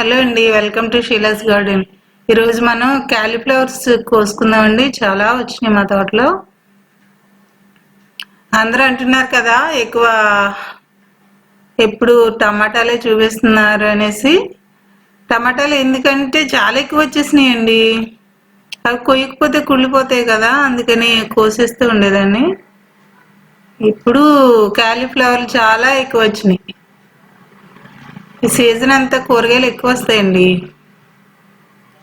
Hello అండి welcome to Sheela's garden. ఈరోజు మనం క్యాలీఫ్లవర్స్ కోసుకుందామండి చాలా వచ్చినాయి మా తోటలో. అందరూ అంటున్నారు కదా ఎక్కువ ఎప్పుడు టమాటాలే చూపిస్తున్నారు అనేసి. టమాటాలు ఎందుకంటే చాలా ఎక్కువ వచ్చేసినాయండి. అవి కొయ్యకపోతే కుళ్ళిపోతాయి కదా అందుకని కోసేస్తూ ఉండేదాన్ని. ఇప్పుడు క్యాలీఫ్లవర్లు చాలా ఎక్కువ వచ్చినాయి. ఈ సీజన్ అంతా కూరగాయలు ఎక్కువ వస్తాయండి.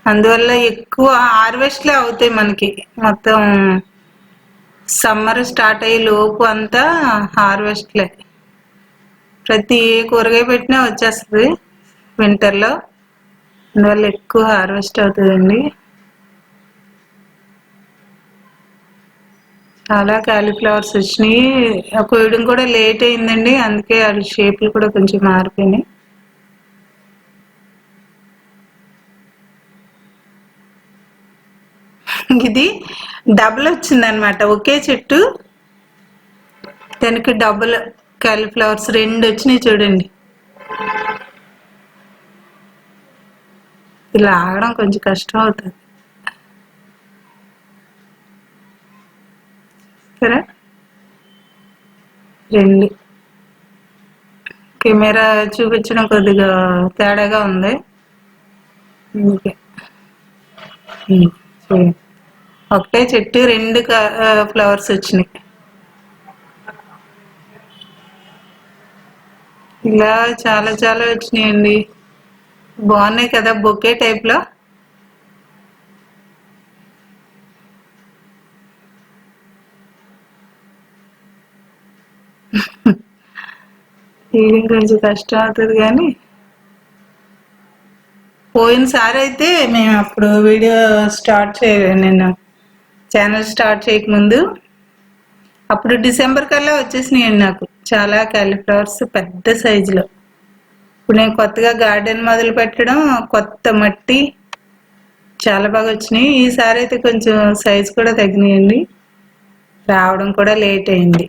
అందువల్ల ఎక్కువ హార్వెస్ట్లే అవుతాయి మనకి. మొత్తం సమ్మర్ స్టార్ట్ అయ్యే లోపు అంతా హార్వెస్ట్లే. ప్రతి ఏ కూరగాయ పెట్టినా వచ్చేస్తుంది వింటర్లో. అందువల్ల ఎక్కువ హార్వెస్ట్ అవుతుందండి. చాలా కాలీఫ్లవర్స్ వచ్చినాయి. కోయడం కూడా లేట్ అయిందండి. అందుకే వాళ్ళ షేప్లు కూడా కొంచెం మారిపోయినాయి. ఇది డబుల్ వచ్చిందనమాట ఒకే చెట్టు దానికి డబుల్ క్యాలీఫ్లవర్స్ రెండు వచ్చినాయి చూడండి. ఇలా ఆగడం కొంచెం కష్టం అవుతుంది. సరే. రెండు. కెమెరా చూపించడం కొద్దిగా తేడాగా ఉంది. అందుకే చూడండి ఒకటే చెట్టు రెండు ఫ్లవర్స్ వచ్చినాయి. ఇలా చాలా చాలా వచ్చినాయండి. బాగున్నాయి కదా బొకే టైప్లో? తీయడం కొంచెం కష్టం అవుతుంది కానీ పోయినసారి అయితే మేము అప్పుడు వీడియో స్టార్ట్ చేయలేదు నేను. ఛానల్ స్టార్ట్ చేయకముందు. అప్పుడు డిసెంబర్ కల్లా వచ్చేసినాయండి నాకు. చాలా క్యాలీఫ్లవర్స్ పెద్ద సైజులో ఇప్పుడు నేను కొత్తగా గార్డెన్ మొదలు పెట్టడం కొత్త మట్టి చాలా బాగా వచ్చినాయి. ఈసారి అయితే కొంచెం సైజు కూడా తగ్గినాయండి. రావడం కూడా లేట్ అయింది.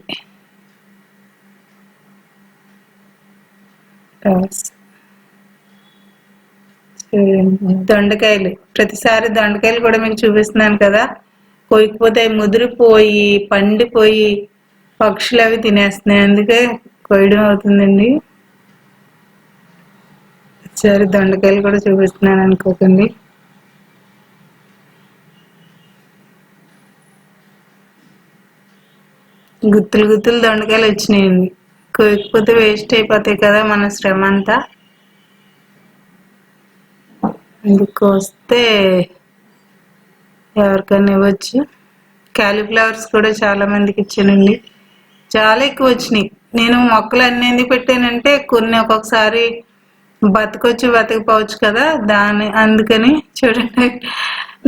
దొండకాయలు. ప్రతిసారి దొండకాయలు కూడా మీకు చూపిస్తున్నాను కదా. కొయ్యకపోతే ముదిరిపోయి పండిపోయి పక్షులు అవి తినేస్తున్నాయి. అందుకే కొయ్యడం అవుతుందండి. సరే దొండకాయలు కూడా చూపిస్తున్నాను అనుకోకండి. గుత్తులు గుత్తులు దొండకాయలు వచ్చినాయండి. కొయ్యకపోతే వేస్ట్ అయిపోతాయి కదా మన శ్రమ అంతా ఇందుకు వస్తే ఎవరికైనా ఇవ్వచ్చు. క్యాలీఫ్లవర్స్ కూడా చాలా మందికి ఇచ్చానండి. చాలా ఎక్కువ వచ్చినాయి. నేను మొక్కలు అన్ని ఎందుకు పెట్టానంటే కొన్ని ఒక్కొక్కసారి బతకొచ్చి బతకపోవచ్చు కదా దాని అందుకని చూడండి.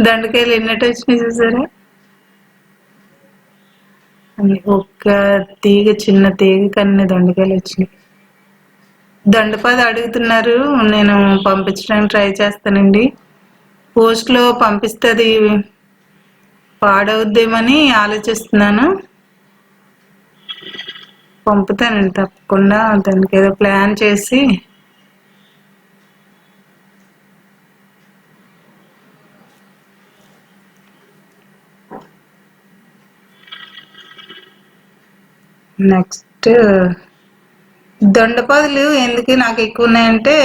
దండకాయలు ఎన్నట్టు వచ్చినాయి చూసారా? ఒక్క తీగ చిన్న తీగ కన్నీ దొండకాయలు వచ్చినాయి. దండపాది అడుగుతున్నారు. నేను పంపించడానికి ట్రై చేస్తానండి. పోస్ట్లో పంపిస్తుంది పాడవుద్దేమని ఆలోచిస్తున్నాను. పంపుతానండి తప్పకుండా. దానికి ఏదో ప్లాన్ చేసి. నెక్స్ట్. దొండపాదులు ఎందుకు నాకు ఎక్కువ ఉన్నాయంటే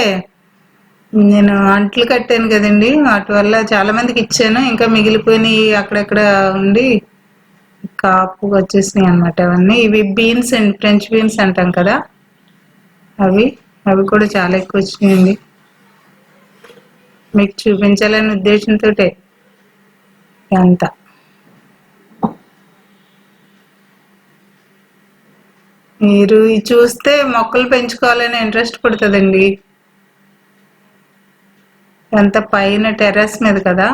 నేను అంట్లు కట్టాను కదండి. వాటి వల్ల చాలా మందికి ఇచ్చాను. ఇంకా మిగిలిపోయినవి అక్కడక్కడ ఉండి కాపు వచ్చేసినాయి అనమాట అవన్నీ. ఇవి బీన్స్ అండ్ ఫ్రెంచ్ బీన్స్ అంటాం కదా. అవి అవి కూడా చాలా ఎక్కువ వచ్చినాయండి. మీకు చూపించాలనే ఉద్దేశంతో ఎంత మీరు చూస్తే మొక్కలు పెంచుకోవాలని ఇంట్రెస్ట్ పుడుతుందండి. ఎంత పైన టెర్రస్ మీద కదా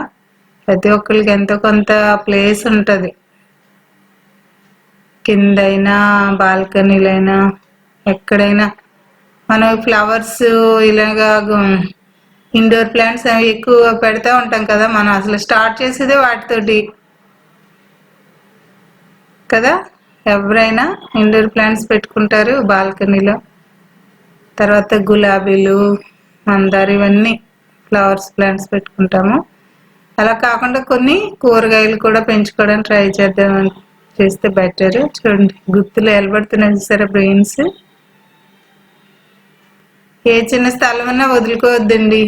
ప్రతి ఒక్కరికి ఎంతో కొంత ప్లేస్ ఉంటుంది. కిందైనా బాల్కనీలైనా ఎక్కడైనా. మనం ఫ్లవర్స్ ఇలాగా ఇండోర్ ప్లాంట్స్ అవి ఎక్కువ పెడతా ఉంటాం కదా మనం అసలు స్టార్ట్ చేసేదే వాటితోటి. కదా? ఎవరైనా ఇండోర్ ప్లాంట్స్ పెట్టుకుంటారు బాల్కనీలో. తర్వాత గులాబీలు మందారు ఇవన్నీ. ఫ్లవర్స్ ప్లాంట్స్ పెట్టుకుంటాము. అలా కాకుండా కొన్ని కూరగాయలు కూడా పెంచుకోవడానికి ట్రై చేద్దాం చేస్తే బెటర్. చూడండి గుత్తులు ఎలబడుతున్నాయి చూసారా బ్రెయిన్స్ ఏ చిన్న స్థలం అన్నా వదులుకోవద్దండి.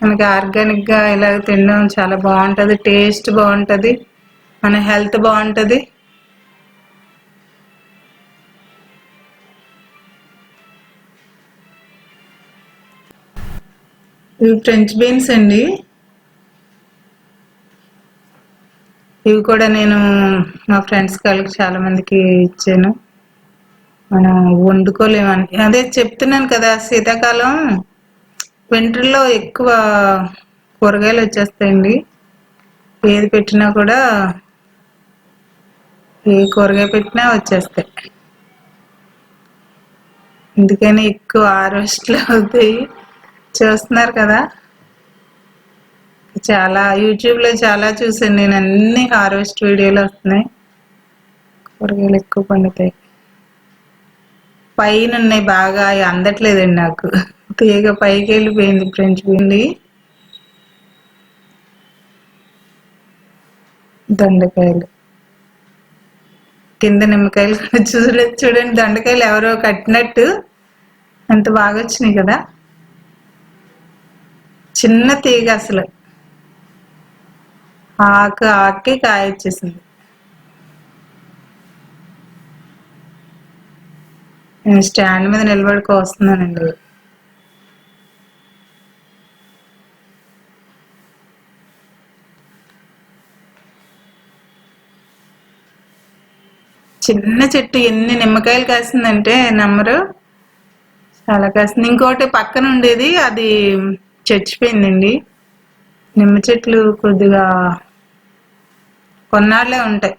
మనకి ఆర్గానిక్గా ఇలాగ తినడం చాలా బాగుంటుంది టేస్ట్ బాగుంటుంది మన హెల్త్ బాగుంటుంది. ఇవి ఫ్రెంచ్ బీన్స్ అండి. ఇవి కూడా నేను మా ఫ్రెండ్స్ వాళ్ళకి చాలా మందికి ఇచ్చాను. మనం వండుకోలేమని. అదే చెప్తున్నాను కదా శీతాకాలం వింటర్లో ఎక్కువ కూరగాయలు వచ్చేస్తాయండి. ఏది పెట్టినా కూడా ఏ కూరగాయ పెట్టినా వచ్చేస్తాయి. అందుకని ఎక్కువ హార్వెస్ట్లు అవుతాయి. చూస్తున్నారు కదా. చాలా యూట్యూబ్లో చాలా చూసాను నేను అన్ని హార్వెస్ట్ వీడియోలు వస్తున్నాయి. కూరగాయలు ఎక్కువ పండుతాయి. పైన ఉన్నాయి బాగా అందట్లేదండి నాకు. తీగ పైకి వెళ్ళిపోయింది ఫ్రెంచ్ పిండి దొండకాయలు. కింద నిమ్మకాయలు కూడా చూడ చూడండి దొండకాయలు ఎవరో కట్టినట్టు. అంత బాగా వచ్చినాయి కదా. చిన్న తీగ అసలు. ఆకు ఆకి కాయ వచ్చేసింది నేను స్టాండ్ మీద నిలబడుకో వస్తున్నానండి. చిన్న చెట్టు ఎన్ని నిమ్మకాయలు కాసిందంటే నమ్మరు చాలా కాసింది. ఇంకోటి పక్కన ఉండేది అది చచ్చిపోయిందండి. నిమ్మ చెట్లు కొద్దిగా కొన్నాళ్ళే ఉంటాయి.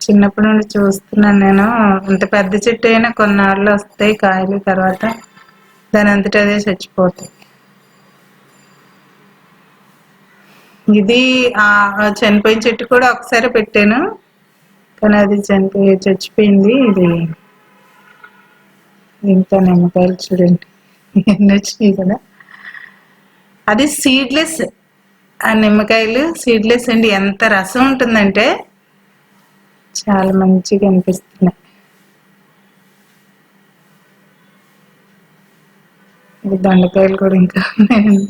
చిన్నప్పటి నుండి చూస్తున్నాను నేను. ఇంత పెద్ద చెట్టు అయినా కొన్నాళ్ళు వస్తాయి కాయలు తర్వాత. దాని అంతటా అదే చచ్చిపోతాయి. ఇది ఆ చనిపోయిన చెట్టు కూడా ఒకసారి పెట్టాను. కానీ అది చనిపోయి చచ్చిపోయింది. ఇది ఇంకా నిమ్మకాయలు చూడండి ఎన్ని వచ్చినాయి కదా అది సీడ్లెస్ ఆ నిమ్మకాయలు సీడ్లెస్ అండి. ఎంత రసం ఉంటుందంటే చాలా మంచిగా అనిపిస్తున్నాయి. ఇది దొండకాయలు కూడా ఇంకా. ఉన్నాయండి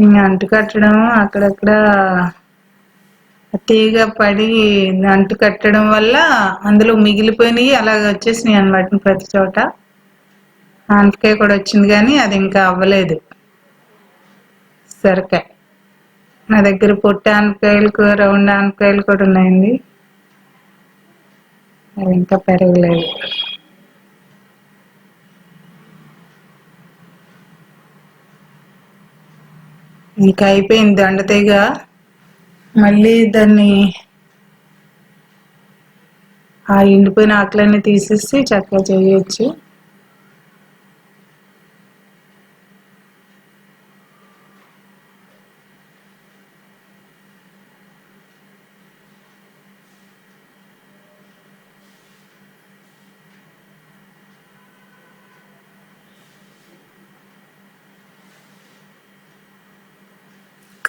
ఇంకా అంటు కట్టడం అక్కడక్కడ తీగ పడి అంటు కట్టడం వల్ల అందులో మిగిలిపోయినవి అలాగ వచ్చేసినాయి అనమాట ప్రతి చోట. ఆనపకాయ కూడా వచ్చింది కానీ అది ఇంకా అవ్వలేదు. సొరకాయ నా దగ్గర పొట్టి ఆనపకాయలు రౌండ్ ఆనపకాయలు కూడా ఉన్నాయండి. అవి ఇంకా పెరగలేదు. ఇంకా అయిపోయింది దొండతీగ మళ్ళీ దాన్ని ఆ ఎండిపోయిన ఆకులన్నీ తీసేసి చక్కగా చేయొచ్చు.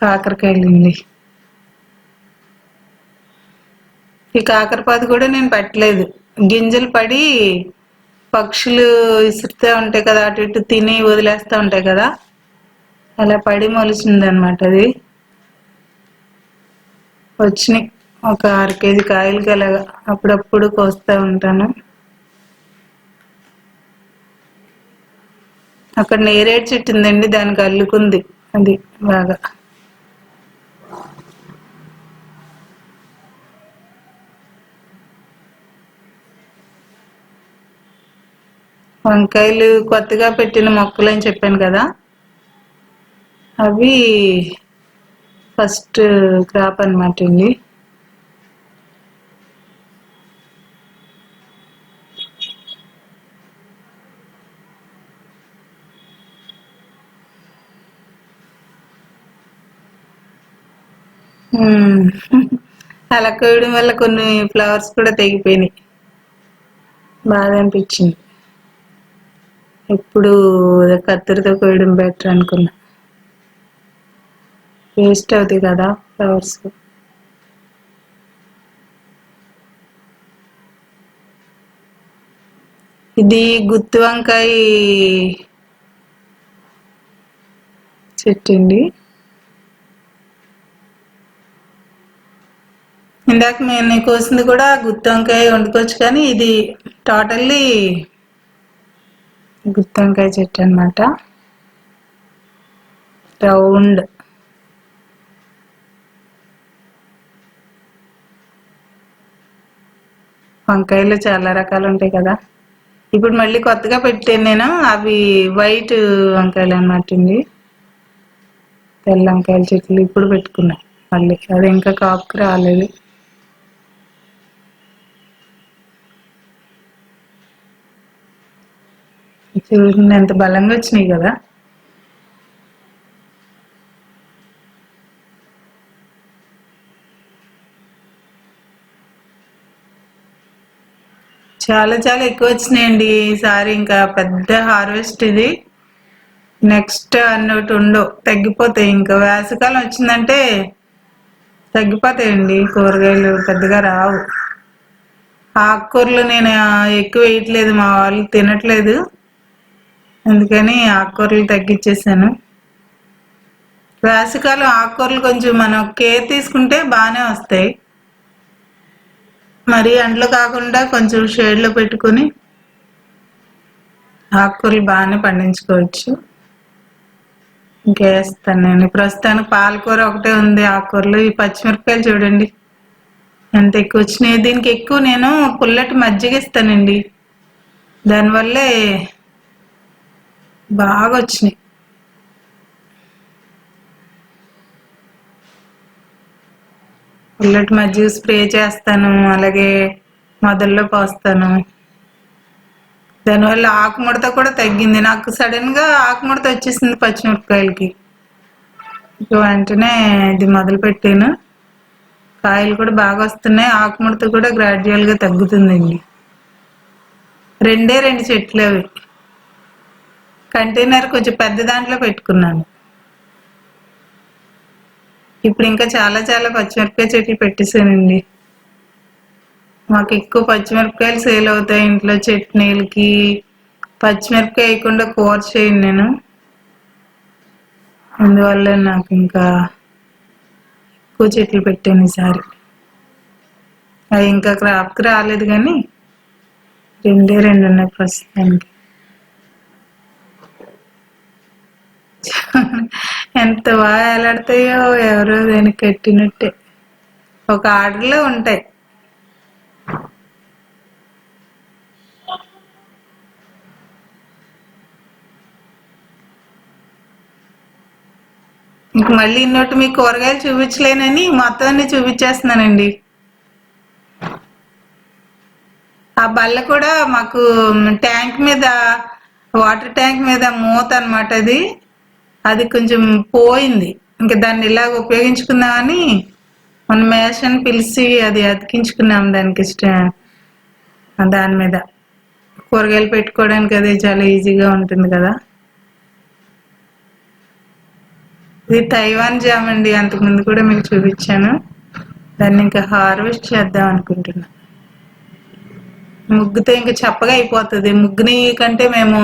కాకరకాయలండి ఈ కాకరపాదు కూడా నేను పెట్టలేదు. గింజలు పడి పక్షులు ఇసురుతూ ఉంటాయి కదా అటు ఇటు తిని వదిలేస్తూ ఉంటాయి కదా అలా పడి మొలిచింది అనమాట అది. వచ్చినాయి. ఒక అర కేజీ కాయలకి అలాగా అప్పుడప్పుడు కోస్తూ ఉంటాను. అక్కడ నేరేడు చెట్టు ఉందండి దానికి అల్లుకుంది అది బాగా. వంకాయలు కొత్తగా పెట్టిన మొక్కలు అని చెప్పాను కదా అవి ఫస్ట్ క్రాప్ అనమాట అండి అలా కోయడం వల్ల కొన్ని ఫ్లవర్స్ కూడా తెగిపోయినాయి. బాధ అనిపించింది. ఎప్పుడు కత్తిరితో కోయడం బెటర్ అనుకున్నా. వేస్ట్ అవుతుంది కదా ఫ్లవర్స్ ఇది గుత్తి వంకాయ చెట్టు అండి. ఇందాక నేను కోసింది కూడా గుత్తి వంకాయ వండుకోవచ్చు కానీ ఇది టోటల్లీ గుత్తంకాయ చెట్టు అన్నమాట. రౌండ్. వంకాయలు చాలా రకాలు ఉంటాయి కదా. ఇప్పుడు మళ్ళీ కొత్తగా పెట్టాను నేను అవి వైట్ వంకాయలు అన్నమాట అండి. తెల్ల వంకాయల చెట్లు ఇప్పుడు పెట్టుకున్నా మళ్ళీ. అది ఇంకా కాపుకి రాలేదు. చూడండి ఎంత బలంగా వచ్చినాయి కదా. చాలా చాలా ఎక్కువ వచ్చినాయండి ఈసారి ఇంకా పెద్ద హార్వెస్ట్ ఇది. నెక్స్ట్ అన్నట్టు ఉండవు తగ్గిపోతాయి. ఇంకా వేసవికాలం వచ్చిందంటే తగ్గిపోతాయండి కూరగాయలు పెద్దగా రావు. ఆకుకూరలు నేను ఎక్కువ వేయట్లేదు మా వాళ్ళు తినట్లేదు. అందుకని ఆకుకూరలు తగ్గించేసాను. వేసవికాలం ఆకుకూరలు కొంచెం మనం కేర్ తీసుకుంటే బాగానే వస్తాయి. మరి అండ్లు కాకుండా కొంచెం షేడ్లో పెట్టుకొని ఆకుకూరలు బాగానే పండించుకోవచ్చు. ఇంకేస్తాను నేను. ప్రస్తుతానికి పాలకూర ఒకటే ఉంది ఆకుకూరలు. ఈ పచ్చిమిరపకాయలు చూడండి. ఎంత ఎక్కువ వచ్చినాయి. దీనికి ఎక్కువ నేను పుల్లటి మజ్జిగ ఇస్తానండి. దానివల్లే బాగా వచ్చినాయి పుల్లటి మధ్య స్ప్రే చేస్తాను అలాగే మొదల్లో పోస్తాను. దానివల్ల ఆకుముడత కూడా తగ్గింది. నాకు సడన్గా ఆకుముడత వచ్చేసింది పచ్చిమిరపకాయలకి. వెంటనే ఇది మొదలు పెట్టాను. కాయలు కూడా బాగా వస్తున్నాయి. ఆకుముడత కూడా గ్రాడ్యువల్గా తగ్గుతుందండి. రెండే రెండు చెట్లు అవి. కంటైనర్ కొంచెం పెద్ద దాంట్లో పెట్టుకున్నాను. ఇప్పుడు ఇంకా చాలా చాలా పచ్చిమిరపకాయ చెట్లు పెట్టేశానండి. మాకు ఎక్కువ పచ్చిమిరపకాయలు సేల్ అవుతాయి ఇంట్లో చట్నీలకి పచ్చిమిరపకాయ వేయకుండా కూర చేయను నేను. అందువల్ల నాకు ఇంకా ఎక్కువ చెట్లు పెట్టాను ఈసారి. అవి ఇంకా క్రాప్కి రాలేదు కానీ రెండే రెండు ఉన్నాయి ప్రస్తుతానికి. ఎంత బాగా ఎలాడతాయో ఎవరో దానికి కట్టినట్టే. ఒక ఆర్డర్లో ఉంటాయి. ఇంక మళ్ళీ ఇన్నోటి మీకు కూరగాయలు చూపించలేనని మొత్తం అన్ని చూపించేస్తున్నానండి. ఆ బల్ల కూడా మాకు ట్యాంక్ మీద వాటర్ ట్యాంక్ మీద మూత అనమాట అది. అది కొంచెం పోయింది. ఇంకా దాన్ని ఇలాగ ఉపయోగించుకుందామని మన మేషన్ పిలిచి అది అతికించుకున్నాం దానికి ఇష్టం దాని మీద. కూరగాయలు పెట్టుకోవడానికి అది చాలా ఈజీగా ఉంటుంది కదా. ఇది తైవాన్ జామ్ అండి అంతకుముందు కూడా మీకు చూపించాను. దాన్ని ఇంకా హార్వెస్ట్ చేద్దాం అనుకుంటున్నా. ముగ్గుతో ఇంకా చప్పగా అయిపోతుంది. ముగ్గుని కంటే మేము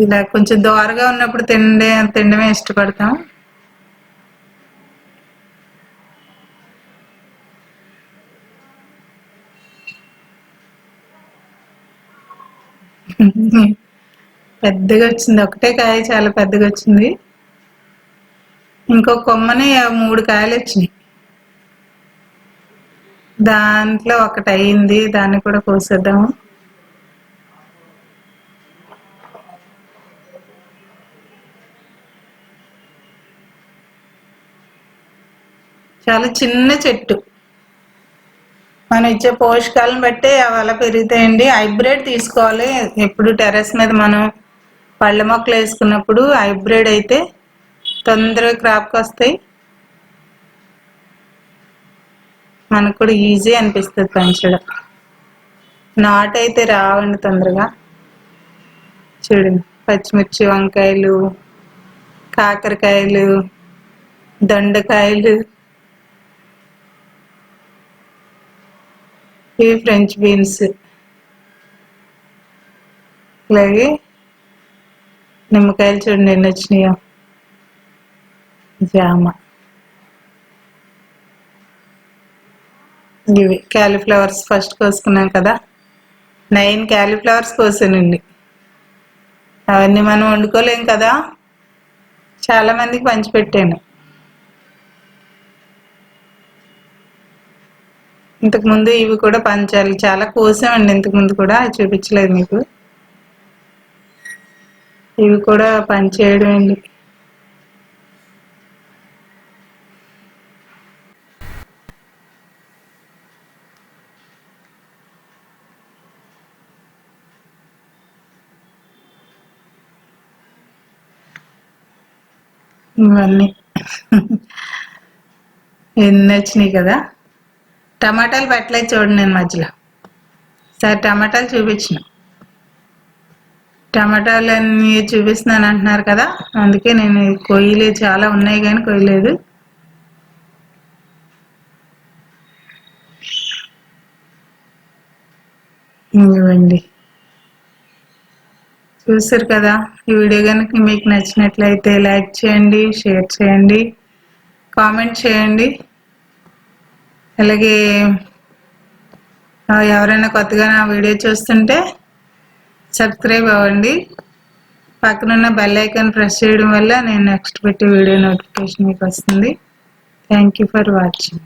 ఇలా కొంచెం దోరగా ఉన్నప్పుడు తిండే తినడమే ఇష్టపడతాం. పెద్దగా వచ్చింది. ఒకటే కాయ చాలా పెద్దగా వచ్చింది. ఇంకో కొమ్మని మూడు కాయలు వచ్చినాయి. దాంట్లో ఒకటి అయింది దాన్ని కూడా కోసేద్దాము. చాలా చిన్న చెట్టు. మనం ఇచ్చే పోషకాలను బట్టి అవి అలా పెరుగుతాయండి. హైబ్రిడ్ తీసుకోవాలి. ఎప్పుడు టెర్రస్ మీద మనం పళ్ళ మొక్కలు వేసుకున్నప్పుడు హైబ్రిడ్ అయితే తొందరగా క్రాప్కి వస్తాయి. మనకు కూడా ఈజీ అనిపిస్తుంది పెంచడం. నాటు అయితే రావండి తొందరగా. చూడండి. పచ్చిమిర్చి వంకాయలు కాకరకాయలు దొండకాయలు. ఇవి ఫ్రెంచ్ బీన్స్ అలాగే నిమ్మకాయలు చూడండి ఎన్ని వచ్చినాయో జామ. ఇవి క్యాలీఫ్లవర్స్ ఫస్ట్ కోసుకున్నాం కదా. నైన్ క్యాలీఫ్లవర్స్ కోసానండి. అవన్నీ మనం వండుకోలేం కదా. చాలా మందికి పంచిపెట్టాను ఇంతకు ముందు ఇవి కూడా పంచాలి. చాలా కోసామండి ఇంతకు ముందు కూడా చూపించలేదు మీకు. ఇవి కూడా పంచేయడం అండి ఇవన్నీ. ఎన్ని వచ్చినాయి కదా? టమాటాలు పెట్టలేదు చూడండి నేను మధ్యలో. సార్ టమాటాలు చూపించిన. టమాటాలు అన్ని చూపిస్తున్నాను అంటున్నారు కదా అందుకే నేను కొయ్యలేదు చాలా ఉన్నాయి కానీ కొయ్యలేదు. ఇవ్వండి. చూసారు కదా ఈ వీడియో కనుక మీకు నచ్చినట్లయితే లైక్ చేయండి షేర్ చేయండి కామెంట్ చేయండి. అలాగే ఎవరైనా కొత్తగా నా వీడియో చూస్తుంటే సబ్స్క్రైబ్ అవ్వండి. పక్కనున్న బెల్ ఐకాన్ ప్రెస్ చేయడం వల్ల నేను నెక్స్ట్ పెట్టే వీడియో నోటిఫికేషన్ మీకు వస్తుంది. Thank you for watching.